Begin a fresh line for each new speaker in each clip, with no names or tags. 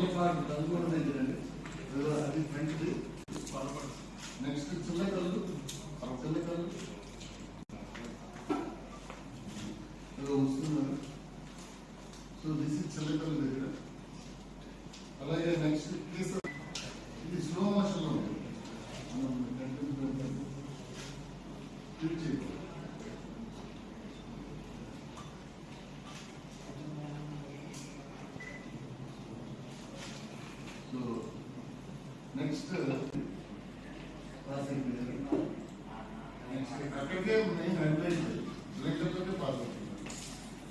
చిల్ల park దంగూడ అది front next ఏదో వస్తున్నారు. సో దిస్ ఇస్ చిల్లకల్లు దగ్గర. అలాగే నెక్స్ట్ ఇది స్లో ఉంది. మనం కంటిన్యూ చేయాలి నెక్స్ట్ పాసింగ్ నెక్స్ట్ అక్కడికే మెయిన్ హెడ్లైన్ లెక్కలతోనే పాస్ అవుతుంది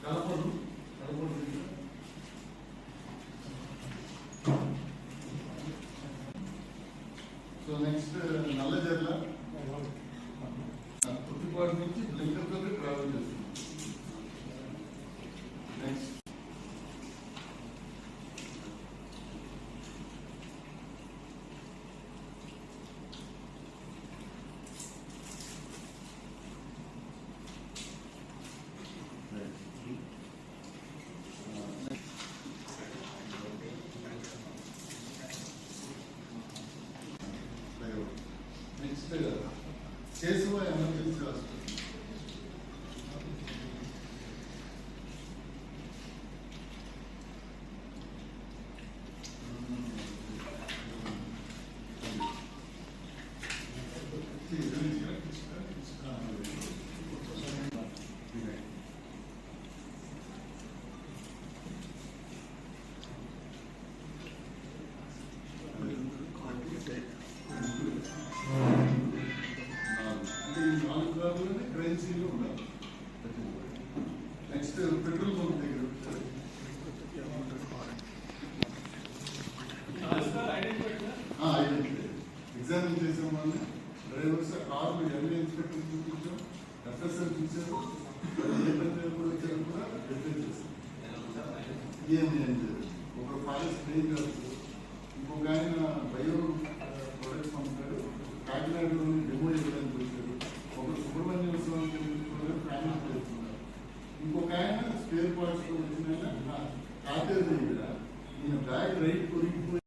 కలపడు కలపడు సో నెక్స్ట్ నల్లజర్ల పుట్టిపాటి నుంచి ね、全てが、戦争はやめてください。ఈ నాలుగు ఉండాలి. నెక్స్ట్ పెట్రోల్ పంప్ దగ్గర ఎగ్జామిన్ చేసాం వాళ్ళని డ్రైవర్స్ కార్లు ఎన్ని ఇన్స్పెక్టర్ చూపించాం. ఎఫ్ఎస్ఎల్ చూసారు కూడా వచ్చారు కూడా డిఫెన్స్ చేశారు. ఏం ఏం లేదు. ఒక ఫారెస్ట్ రేంజర్ ఇంకొక ఆయన బయో ప్రొడక్ట్స్ uh, పంపుతాడు కాకినాడలోని ఆయన స్పేర్ పార్ట్స్ వచ్చిన ఆయన కాతేరు దగ్గర ఈయన బ్యాగ్ రైట్ కొరిగిపోయి